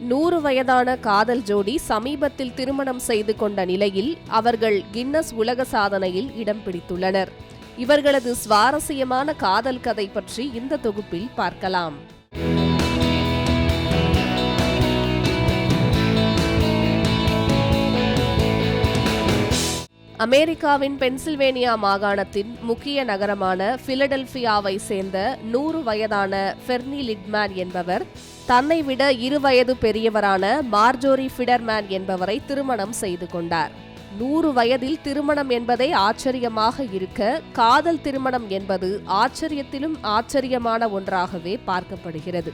நூறு வயதான காதல் ஜோடி சமீபத்தில் திருமணம் செய்து கொண்ட நிலையில் அவர்கள் கின்னஸ் உலக சாதனையில் இடம் பிடித்துள்ளனர். இவர்களது சுவாரஸ்யமான காதல் கதை பற்றி இந்த தொகுப்பில் பார்க்கலாம். அமெரிக்காவின் பென்சில்வேனியா மாகாணத்தின் முக்கிய நகரமான பிலடெல்பியாவை சேர்ந்த நூறு வயதான ஃபெர்னி லிட்மேன் என்பவர் தன்னை விட இரு வயது பெரியவரான மார்ஜோரி ஃபிடர்மேன் என்பவரை திருமணம் செய்து கொண்டார். நூறு வயதில் திருமணம் என்பதை ஆச்சரியமாக இருக்க காதல் திருமணம் என்பது ஆச்சரியத்திலும் ஆச்சரியமான ஒன்றாகவே பார்க்கப்படுகிறது.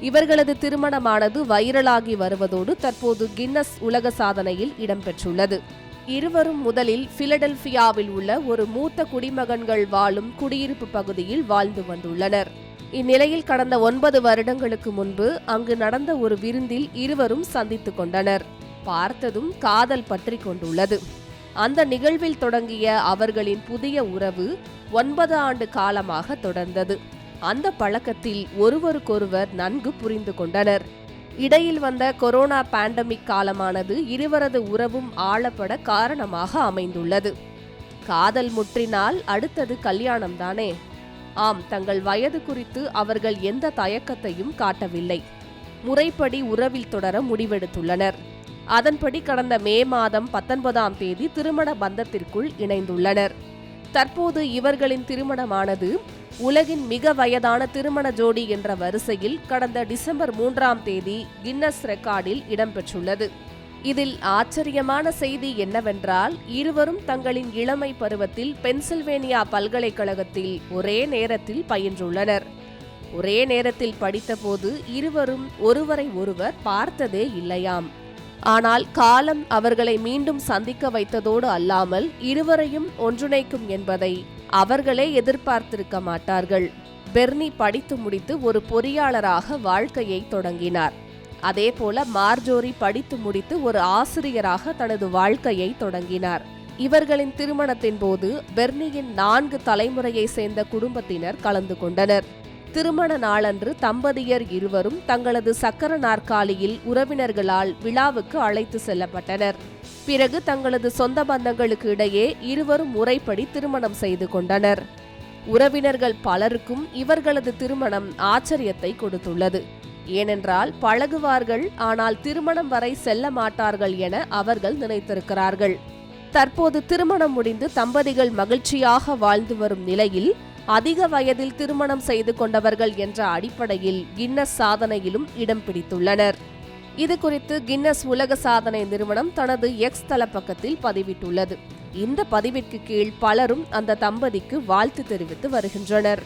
இவர்களது திருமணமானது வைரலாகி வருவதோடு தற்போது கின்னஸ் உலக சாதனையில் இடம்பெற்றுள்ளது. இருவரும் முதலில் பிலடெல்பியாவில் உள்ள ஒரு மூத்த குடிமகன்கள் வாழும் குடியிருப்பு பகுதியில் வாழ்ந்து வந்துள்ளனர். இந்நிலையில் கடந்த ஒன்பது வருடங்களுக்கு முன்பு அங்கு நடந்த ஒரு விருந்தில் இருவரும் சந்தித்துக் கொண்டனர். பார்த்ததும் காதல் பற்றி கொண்டுள்ளது. அந்த நிகழ்வில் தொடங்கிய அவர்களின் புதிய உறவு ஒன்பது ஆண்டு காலமாக தொடர்ந்தது. அந்த பழக்கத்தில் ஒருவருக்கொருவர் நன்கு புரிந்து கொண்டனர். இடையில் வந்த கொரோனா பேண்டமிக் காலமானது இருவரது உறவும் ஆழப்பட காரணமாக அமைந்துள்ளது. காதல் முற்றினால் அடுத்தது கல்யாணம் தானே? ஆம் தங்கள் வயது குறித்து அவர்கள் எந்த தயக்கத்தையும் காட்டவில்லை. முறைப்படி உறவில் தொடர முடிவெடுத்துள்ளனர். அதன்படி கடந்த மே மாதம் பத்தொன்பதாம் தேதி திருமண பந்தத்திற்குள் இணைந்துள்ளனர். தற்போது இவர்களின் திருமணமானது உலகின் மிக வயதான திருமண ஜோடி என்ற வரிசையில் கடந்த டிசம்பர் மூன்றாம் தேதி கின்னஸ் ரெக்கார்டில் இடம்பெற்றுள்ளது. இதில் ஆச்சரியமான செய்தி என்னவென்றால் இருவரும் தங்களின் இளமை பருவத்தில் பென்சில்வேனியா பல்கலைக்கழகத்தில் ஒரே நேரத்தில் பயின்றுள்ளனர். ஒரே நேரத்தில் படித்தபோது இருவரும் ஒருவரை ஒருவர் பார்த்ததே இல்லையாம். ஆனால் காலம் அவர்களை மீண்டும் சந்திக்க வைத்ததோடு அல்லாமல் இருவரையும் ஒன்றிணைக்கும் என்பதை அவர்களே எதிர்பார்த்திருக்க மாட்டார்கள். பெர்னி படித்து முடித்து ஒரு பொறியாளராக வாழ்க்கையை தொடங்கினார். அதேபோல மார்ஜோரி படித்து முடித்து ஒரு ஆசிரியராக தனது வாழ்க்கையை தொடங்கினார். இவர்களின் திருமணத்தின் போது பெர்னியின் நான்கு தலைமுறையை சேர்ந்த குடும்பத்தினர் கலந்து கொண்டனர். திருமண நாளன்று தம்பதியர் இருவரும் தங்களது சக்கர நாற்காலியில் உறவினர்களால் விழாவுக்கு அழைத்து செல்லப்பட்டனர். பிறகு தங்களது சொந்த பந்தங்களுக்கு இடையே இருவரும் முறைப்படி திருமணம் செய்து கொண்டனர். உறவினர்கள் பலருக்கும் இவர்களது திருமணம் ஆச்சரியத்தை கொடுத்துள்ளது. ஏனென்றால் பழகுவார்கள் ஆனால் திருமணம் வரை செல்ல மாட்டார்கள் என அவர்கள் நினைத்திருக்கிறார்கள். தற்போது திருமணம் முடிந்து தம்பதிகள் மகிழ்ச்சியாக வாழ்ந்து வரும் நிலையில் அதிக வயதில் திருமணம் செய்து கொண்டவர்கள் என்ற அடிப்படையில் கின்னஸ் சாதனையிலும் இடம் பிடித்துள்ளனர். இது குறித்து கின்னஸ் உலக சாதனை நிறுவனம் தனது எக்ஸ் தளப்பக்கத்தில் பதிவிட்டுள்ளது. இந்த பதிவிற்கு கீழ் பலரும் அந்த தம்பதிக்கு வாழ்த்து தெரிவித்து வருகின்றனர்.